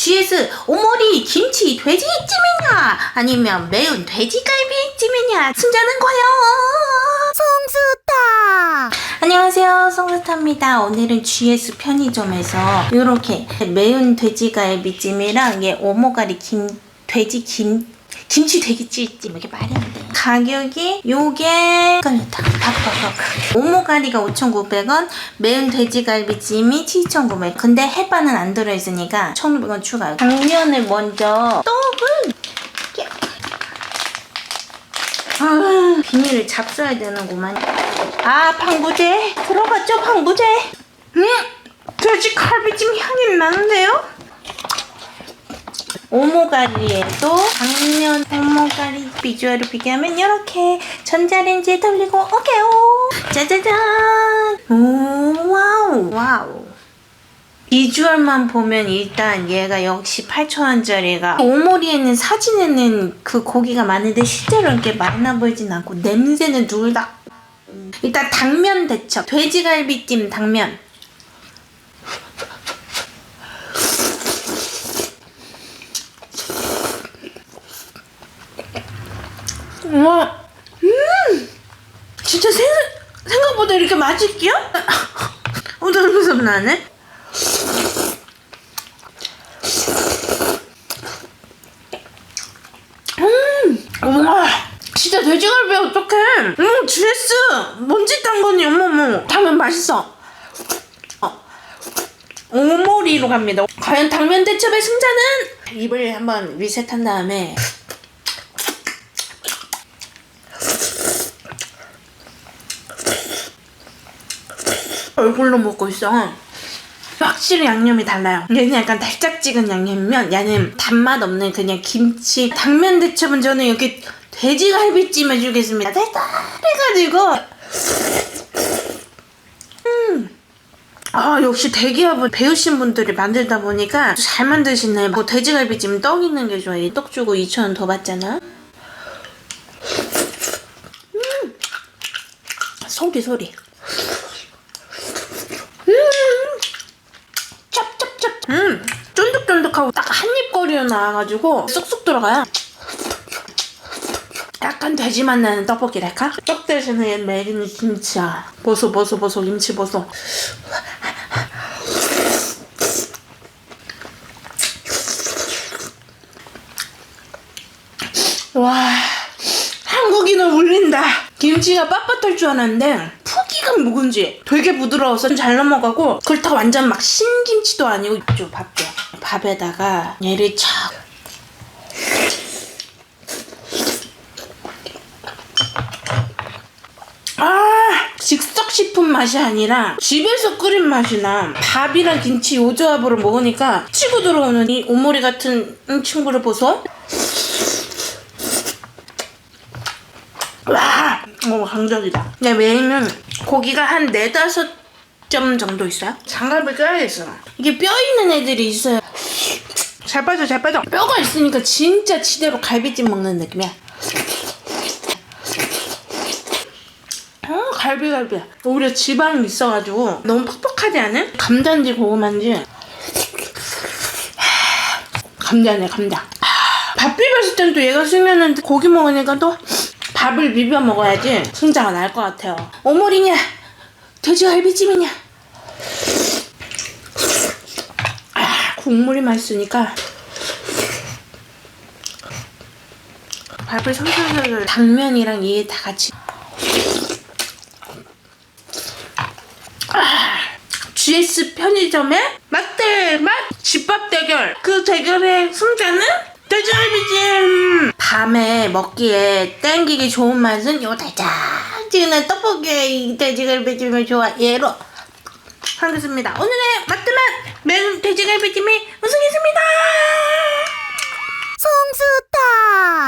GS 오모리 김치 돼지찜이냐? 아니면 매운 돼지갈비찜이냐? 승자는 과연 송수타. 안녕하세요. 송수타입니다. 오늘은 GS 편의점에서 이렇게 매운 돼지갈비찜이랑 얘 오모가리 김 돼지 김 김치 돼지찜 이렇게 말이 안 돼. 가격이 요게 바꿔봐. 오모가리가 5,900원, 매운 돼지갈비 찜이 7,900원. 근데 햇반은 안 들어있으니까 1,500원 추가요. 당면을 먼저 떡을 아, 비닐을 잡숴야 되는구만. 아, 방부제 들어갔죠, 방부제. 음, 돼지갈비찜 향이 나는데요? 오모가리에도 당면 오모가리 비주얼을 비교하면 이렇게 전자레인지에 돌리고 오게요 짜자잔. 오 와우. 와우. 비주얼만 보면 일단 얘가 역시 8,000원짜리가 오모리에는 사진에는 그 고기가 많은데 실제로 이렇게 많아 보이진 않고 냄새는 둘 다. 일단 당면 대첩. 돼지갈비찜 당면 우와, 음, 진짜 생, 생각보다 이렇게 맛있게요? 어, 너무 나네. 음, 우와, 진짜 돼지갈비 어떡해? 음, GS, 뭔지 딴 거니, 어머머. 당면 맛있어. 어. 오모리로 갑니다. 과연 당면 대첩의 승자는? 입을 한번 리셋한 다음에 얼굴로 먹고 있어. 확실히 양념이 달라요. 얘는 약간 달짝지근 양념이면 얘는 단맛 없는 그냥 김치. 당면 대첩은 저는 여기 돼지갈비찜 해주겠습니다. 달달해가지고. 음. 아 역시 대기업을 배우신 분들이 만들다 보니까 잘 만드시네. 뭐 돼지갈비찜 떡 있는 게 좋아. 이떡 주고 2,000원 더 받잖아. 음. 소리 소리. 거리로 나와가지고 쑥쑥 들어가요. 약간 돼지 맛 나는 떡볶이랄까? 떡 대신에 메리는 김치야. 보소 보소 보소 김치 보소. 와 한국인은 울린다. 김치가 빳빳할 줄 알았는데 푸기가 묵은지 되게 부드러워서 잘 넘어가고 그렇다고 완전 막 신김치도 아니고 좀 밥줘. 밥에다가 얘를 착 아, 즉석 식품 맛이 아니라 집에서 끓인 맛이 나. 밥이랑 김치 요 조합으로 먹으니까 치고 들어오는 이 오모리 같은 친구를 보소. 와, 어, 강적이다. 근데 메인은 고기가 한 네다섯 점 정도 있어요. 장갑을 껴야겠어. 이게 뼈 있는 애들이 있어요. 잘 빠져, 잘 빠져. 뼈가 있으니까 진짜 지대로 갈비찜 먹는 느낌이야. 어, 갈비갈비야. 오히려 지방이 있어가지고 너무 퍽퍽하지 않은? 감자인지 고구마인지. 하, 감자네, 감자. 하, 밥 비볐을 땐 또 얘가 쓰면은 고기 먹으니까 또 밥을 비벼 먹어야지 승자가 날것 같아요. 오모리냐? 돼지갈비찜이냐? 아, 국물이 맛있으니까 밥을 솔솔솔 당면이랑 이게 다 같이. 아, GS 편의점의 맛대 맛 집밥 대결. 그 대결의 승자는 돼지갈비찜 밤에 먹기에 땡기기 좋은 맛은 요 달짝지근한 떡볶이에 이 돼지갈비찜을 좋아 얘로 하겠습니다. 오늘의 맛대맛 매운 돼지갈비찜이 우승했습니다. 송수타